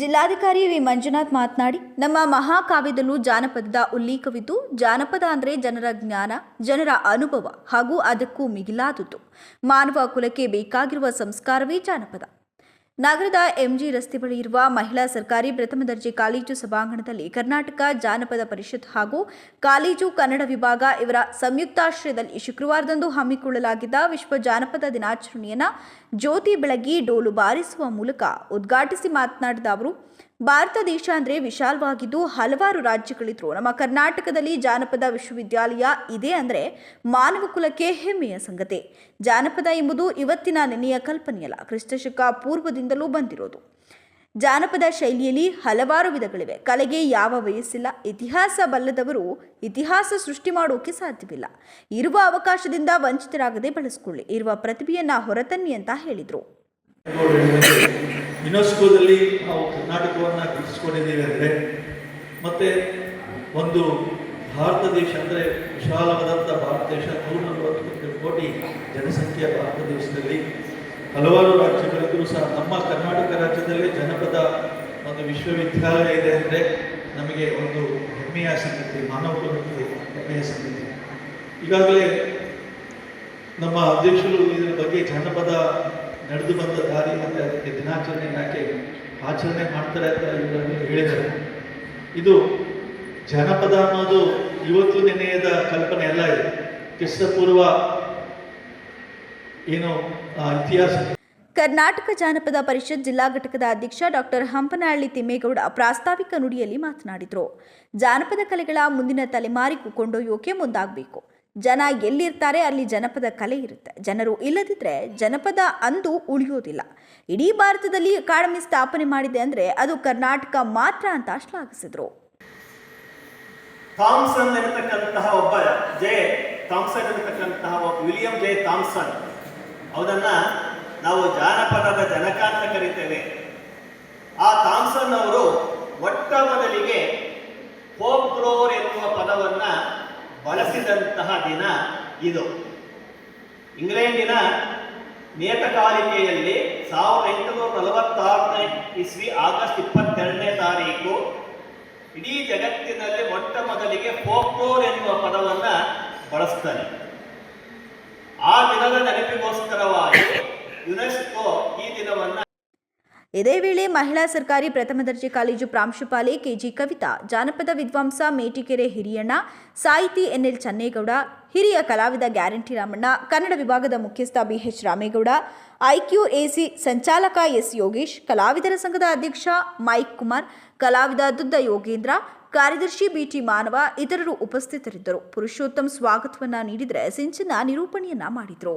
ಜಿಲ್ಲಾಧಿಕಾರಿ ವಿ. ಮಂಜುನಾಥ್ ಮಾತನಾಡಿ, ನಮ್ಮ ಮಹಾಕಾವ್ಯದಲ್ಲೂ ಜಾನಪದದ ಉಲ್ಲೇಖವಿದ್ದು, ಜಾನಪದ ಅಂದರೆ ಜನರ ಜ್ಞಾನ, ಜನರ ಅನುಭವ ಹಾಗೂ ಅದಕ್ಕೂ ಮಿಗಿಲಾದುದು ಮಾನವ ಕುಲಕ್ಕೆ ಬೇಕಾಗಿರುವ ಸಂಸ್ಕಾರವೇ ಜಾನಪದ. ನಗರದ ಎಂಜಿ ರಸ್ತೆ ಬಳಿ ಇರುವ ಮಹಿಳಾ ಸರ್ಕಾರಿ ಪ್ರಥಮ ದರ್ಜೆ ಕಾಲೇಜು ಸಭಾಂಗಣದಲ್ಲಿ ಕರ್ನಾಟಕ ಜಾನಪದ ಪರಿಷತ್ ಹಾಗೂ ಕಾಲೇಜು ಕನ್ನಡ ವಿಭಾಗ ಇವರ ಸಂಯುಕ್ತಾಶ್ರಯದಲ್ಲಿ ಶುಕ್ರವಾರದಂದು ಹಮ್ಮಿಕೊಳ್ಳಲಾಗಿದ್ದ ವಿಶ್ವ ಜಾನಪದ ದಿನಾಚರಣೆಯನ್ನ ಜ್ಯೋತಿ ಬೆಳಗಿ ಡೋಲು ಬಾರಿಸುವ ಮೂಲಕ ಉದ್ಘಾಟಿಸಿ ಮಾತನಾಡಿದ ಅವರು ಭಾರತ ದೇಶ ಅಂದರೆ ವಿಶಾಲವಾಗಿದ್ದು ಹಲವಾರು ರಾಜ್ಯಗಳಿದ್ರು. ನಮ್ಮ ಕರ್ನಾಟಕದಲ್ಲಿ ಜಾನಪದ ವಿಶ್ವವಿದ್ಯಾಲಯ ಇದೆ ಅಂದರೆ ಮಾನವ ಕುಲಕ್ಕೆ ಹೆಮ್ಮೆಯ ಸಂಗತಿ. ಜಾನಪದ ಎಂಬುದು ಇವತ್ತಿನ ನೆನೆಯ ಕಲ್ಪನೆಯಲ್ಲ ಕ್ರಿಸ್ತಶಕ ಪೂರ್ವದಿಂದಲೂ ಬಂದಿರೋದು. ಜಾನಪದ ಶೈಲಿಯಲ್ಲಿ ಹಲವಾರು ವಿಧಗಳಿವೆ. ಕಲೆಗೆ ಯಾವ ವಯಸ್ಸಿಲ್ಲ ಇತಿಹಾಸ ಬಲ್ಲದವರು ಇತಿಹಾಸ ಸೃಷ್ಟಿ ಮಾಡೋಕೆ ಸಾಧ್ಯವಿಲ್ಲ. ಇರುವ ಅವಕಾಶದಿಂದ ವಂಚಿತರಾಗದೆ ಬಳಸಿಕೊಳ್ಳಿ, ಇರುವ ಪ್ರತಿಭೆಯನ್ನ ಹೊರತನ್ನಿ ಅಂತ ಹೇಳಿದರು. ಯುನೆಸ್ಕೋದಲ್ಲಿ ನಾವು ಕರ್ನಾಟಕವನ್ನು ಗುರುತಿಸ್ಕೊಂಡಿದ್ದೀವಿ ಅಂದರೆ ಮತ್ತೆ ಒಂದು ಭಾರತ ದೇಶ ಅಂದರೆ ವಿಶಾಲವಾದಂಥ ಭಾರತ ದೇಶ ನೂರ ನಲವತ್ತು ಕೋಟಿ ಜನಸಂಖ್ಯೆಯ ಭಾರತ ದೇಶದಲ್ಲಿ ಹಲವಾರು ರಾಜ್ಯಗಳಿಗೂ ಸಹ ನಮ್ಮ ಕರ್ನಾಟಕ ರಾಜ್ಯದಲ್ಲಿ ಜನಪದ ಒಂದು ವಿಶ್ವವಿದ್ಯಾಲಯ ಇದೆ ಅಂದರೆ ನಮಗೆ ಒಂದು ಹೆಮ್ಮೆಯ ಸಂಗತಿ ಮಾನವ ಕುಲಕ್ಕೆ ಹೆಮ್ಮೆಯ ಸಂಗತಿ. ಈಗಾಗಲೇ ನಮ್ಮ ಅಧ್ಯಕ್ಷರು ಇದರ ಬಗ್ಗೆ ಜನಪದ ನಡೆದು ಬಂದ ದಾರಿ ಮತ್ತು ಅದಕ್ಕೆ ದಿನಾಚರಣೆ ಯಾಕೆ ಆಚರಣೆ ಮಾಡ್ತಾರೆ ಅಂತ ಇವರನ್ನು ಹೇಳಿದ್ದಾರೆ. ಇದು ಜನಪದ ಅನ್ನೋದು ಇವತ್ತು ನೆನೆಯದ ಕಲ್ಪನೆ ಎಲ್ಲ ಇದೆ. ಕ್ರಿಸ್ತಪೂರ್ವ ಏನು ಇತಿಹಾಸ. ಕರ್ನಾಟಕ ಜಾನಪದ ಪರಿಷತ್ ಜಿಲ್ಲಾ ಘಟಕದ ಅಧ್ಯಕ್ಷ ಡಾಕ್ಟರ್ ಹಂಪನಹಳ್ಳಿ ತಿಮ್ಮೇಗೌಡ ಪ್ರಾಸ್ತಾವಿಕ ನುಡಿಯಲ್ಲಿ ಮಾತನಾಡಿದರು. ಜಾನಪದ ಕಲೆಗಳ ಮುಂದಿನ ತಲೆಮಾರಿಗೂ ಕೊಂಡೊಯ್ಯೋಕೆ ಮುಂದಾಗಬೇಕು. ಜನ ಎಲ್ಲಿರ್ತಾರೆ, ಅಲ್ಲಿ ಜನಪದ ಕಲೆ ಇರುತ್ತೆ. ಜನರು ಇಲ್ಲದಿದ್ದರೆ ಜನಪದ ಅಂದು ಉಳಿಯೋದಿಲ್ಲ. ಇಡೀ ಭಾರತದಲ್ಲಿ ಅಕಾಡೆಮಿ ಸ್ಥಾಪನೆ ಮಾಡಿದೆ ಅಂದರೆ ಅದು ಕರ್ನಾಟಕ ಮಾತ್ರ ಅಂತ ಶ್ಲಾಘಿಸಿದ್ರು. ಥಾಮ್ಸನ್ ಇರತಕ್ಕಂತಹ ಒಬ್ಬ ಜೆ, ಥಾಮ್ಸನ್ ಒಬ್ಬ ವಿಲಿಯಂ ಜೆ ಥಾಮ್ಸನ್. ಅವನನ್ನ ನಾವು ಜಾನಪದದ ಜನಕ ಅಂತ ಕರಿತೇವೆ ಆ ಥಾಮ್ಸನ್ ಅವರು ಮೊಟ್ಟ ಮೊದಲಿಗೆ ಫೋಕ್ಲೋರ್ ಎನ್ನುವ ಪದವನ್ನ ಬಳಸಿದಂತಹ ದಿನ ಇದು. ಇಂಗ್ಲೆಂಡಿನ ನಿಯತಕಾಲಿಕೆಯಲ್ಲಿ ಸಾವಿರದ ಎಂಟುನೂರ ನಲವತ್ತಾರನೇ ಇಸ್ವಿ ಆಗಸ್ಟ್ ಇಪ್ಪತ್ತೆರಡನೇ ತಾರೀಕು ಇಡೀ ಜಗತ್ತಿನಲ್ಲಿ ಮೊಟ್ಟ ಮೊದಲಿಗೆ ಫೋಕ್ಲೋರ್ ಎನ್ನುವ ಪದವನ್ನ ಬಳಸ್ತಾರೆ. ಆ ದಿನದ ನೆನಪಿಗೋಸ್ಕರವಾಗಿ ಯುನೆಸ್ಕೋ ಈ ದಿನವನ್ನ ಇದೇ ವೇಳೆ ಮಹಿಳಾ ಸರ್ಕಾರಿ ಪ್ರಥಮ ದರ್ಜೆ ಕಾಲೇಜು ಪ್ರಾಂಶುಪಾಲೆ ಕೆಜಿ ಕವಿತಾ, ಜಾನಪದ ವಿದ್ವಾಂಸ ಮೇಟಿಕೆರೆ ಹಿರಿಯಣ್ಣ, ಸಾಹಿತಿ ಎನ್ಎಲ್ ಚನ್ನೇಗೌಡ, ಹಿರಿಯ ಕಲಾವಿದ ಗ್ಯಾರಂಟಿ ರಾಮಣ್ಣ, ಕನ್ನಡ ವಿಭಾಗದ ಮುಖ್ಯಸ್ಥ ಬಿಎಚ್ ರಾಮೇಗೌಡ ಐಕ್ಯೂಎಸಿ ಸಂಚಾಲಕ ಎಸ್ ಯೋಗೇಶ್, ಕಲಾವಿದರ ಸಂಘದ ಅಧ್ಯಕ್ಷ ಮೈಕ್ ಕುಮಾರ್, ಕಲಾವಿದ ದುದ್ದ ಯೋಗೇಂದ್ರ, ಕಾರ್ಯದರ್ಶಿ ಬಿಟಿ ಮಾನವ ಇತರರು ಉಪಸ್ಥಿತರಿದ್ದರು. ಪುರುಷೋತ್ತಮ್ ಸ್ವಾಗತವನ್ನ ನೀಡಿದರೆ ಸಿಂಚನ ನಿರೂಪಣೆಯನ್ನ ಮಾಡಿದರು.